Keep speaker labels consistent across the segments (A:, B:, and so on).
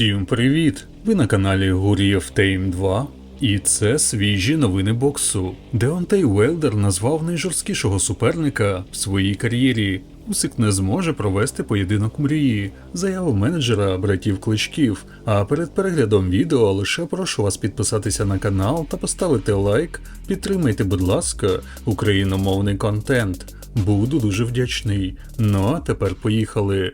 A: Всім привіт! Ви на каналі Гурієв Тейм 2. І це свіжі новини боксу. Деонтей Уелдер назвав найжорсткішого суперника в своїй кар'єрі. Усик не зможе провести поєдинок мрії, заяву менеджера братів кличків. А перед переглядом відео лише прошу вас підписатися на канал та поставити лайк. Підтримайте, будь ласка, україномовний контент. Буду дуже вдячний. Ну а тепер поїхали.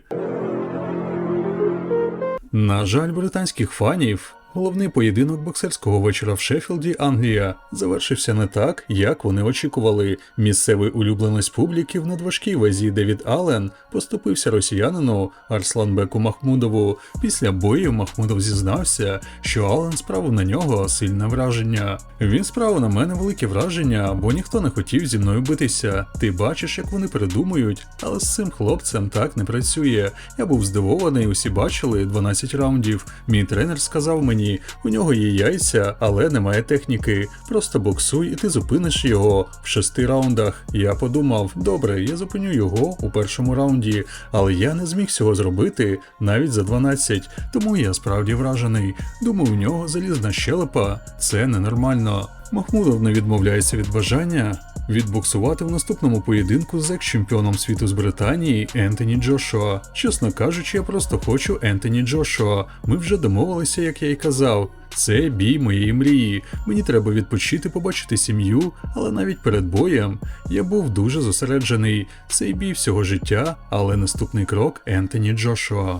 A: На жаль, британських фанів. Головний поєдинок боксерського вечора в Шеффілді, Англія, завершився не так, як вони очікували. Місцевий улюбленець публіки в надважкій вазі Девід Аллен поступився росіянину Арсланбеку Махмудову. Після бою Махмудов зізнався, що Аллен справив на нього сильне враження. Він справив на мене велике враження, бо ніхто не хотів зі мною битися. Ти бачиш, як вони придумують, але з цим хлопцем так не працює. Я був здивований, усі бачили 12 раундів. Мій тренер сказав мені, у нього є яйця, але немає техніки. Просто боксуй і ти зупиниш його в шести раундах. Я подумав, добре, я зупиню його у першому раунді, але я не зміг цього зробити навіть за 12, тому я справді вражений. Думаю, у нього залізна щелепа, це ненормально. Махмудов не відмовляється від бажання відбоксувати в наступному поєдинку з екс-чемпіоном світу з Британії Ентоні Джошуа. Чесно кажучи, я просто хочу Ентоні Джошуа. Ми вже домовилися, як я й казав. Це бій моєї мрії. Мені треба відпочити, побачити сім'ю, але навіть перед боєм я був дуже зосереджений. Цей бій всього життя, але наступний крок Ентоні Джошуа.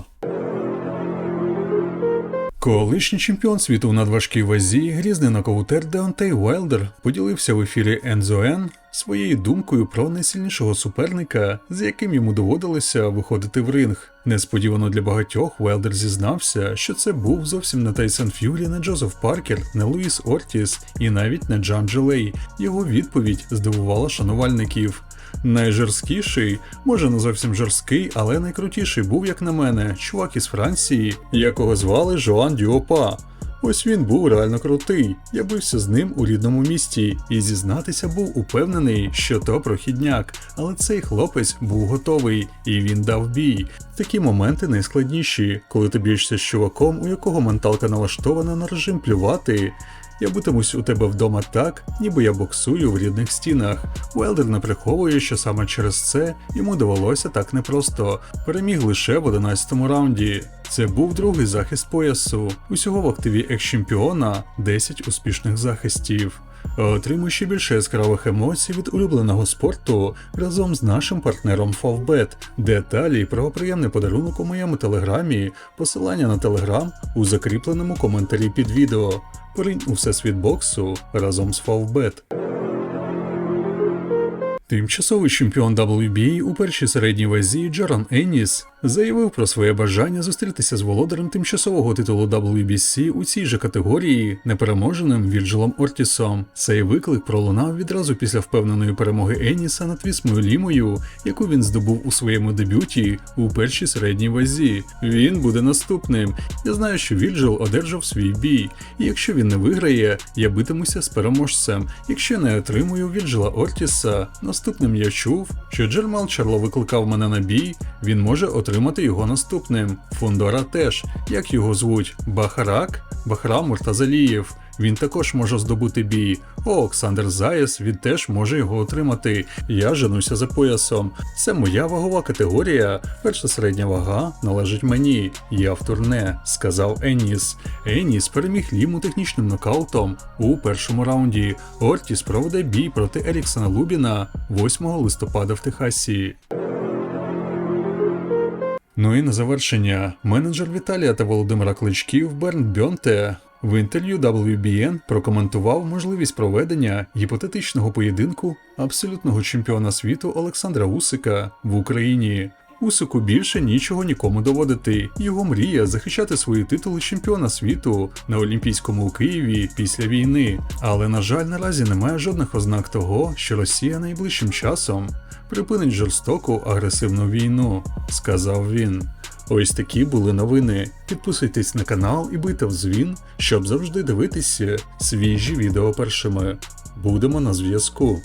A: Колишній чемпіон світу в надважкій вазі, грізний нокаутер Деонтей Уайлдер поділився в ефірі Ензоен своєю думкою про найсильнішого суперника, з яким йому доводилося виходити в ринг. Несподівано для багатьох Уайлдер зізнався, що це був зовсім не Тайсон Ф'юрі, не Джозеф Паркер, не Луїс Ортіс і навіть не Джан Джелей. Його відповідь здивувала шанувальників. Найжорсткіший, може не зовсім жорсткий, але найкрутіший був, як на мене, чувак із Франції, якого звали Жоан Дюопа. Ось він був реально крутий. Я бився з ним у рідному місті і зізнатися був упевнений, що то прохідняк, але цей хлопець був готовий і він дав бій. Такі моменти найскладніші, коли ти б'єшся з чуваком, у якого менталка налаштована на режим плювати. Я битимусь у тебе вдома так, ніби я боксую в рідних стінах. Уелдер не приховує, що саме через це йому довелося так непросто. Переміг лише в 11-му раунді. Це був другий захист поясу. Усього в активі екс-чемпіона 10 успішних захистів. Отримуй ще більше яскравих емоцій від улюбленого спорту разом з нашим партнером Favbet. Деталі про приємний подарунок у моєму телеграмі, посилання на телеграм у закріпленому коментарі під відео. Поринь у всесвіт боксу разом з Favbet. Тимчасовий чемпіон WBA у першій середній вазі Джоран Енніс заявив про своє бажання зустрітися з володарем тимчасового титулу WBC у цій же категорії непереможеним Вільджелом Ортісом. Цей виклик пролунав відразу після впевненої перемоги Енніса над Вісмою Лімою, яку він здобув у своєму дебюті у першій середній вазі. Він буде наступним. Я знаю, що Вільджел одержав свій бій, і якщо він не виграє, я битимуся з переможцем. Якщо не отримую Вільджела Ортіса, наступним я чув, що Джермал Чарло викликав мене на бій, він може отримати його наступним. Фундора теж, як його звуть, Бахарак, Бахрам Муртазалієв. Він також може здобути бій. О, Олександр Заєс, він теж може його отримати. Я женуся за поясом. Це моя вагова категорія. Перша середня вага належить мені. Я в турне, сказав Еніс. Еніс переміг Ліму технічним нокаутом у першому раунді. Ортіс проведе бій проти Еріксона Лубіна 8 листопада в Техасі. Ну і на завершення, менеджер Віталія та Володимира Кличків Берн Бьонте в інтерв'ю WBN прокоментував можливість проведення гіпотетичного поєдинку абсолютного чемпіона світу Олександра Усика в Україні. Усику більше нічого нікому доводити. Його мрія захищати свої титули чемпіона світу на Олімпійському у Києві після війни. Але на жаль, наразі немає жодних ознак того, що Росія найближчим часом припинить жорстоку агресивну війну, сказав він. Ось такі були новини. Підписуйтесь на канал і бийте в дзвін, щоб завжди дивитися свіжі відео першими. Будемо на зв'язку.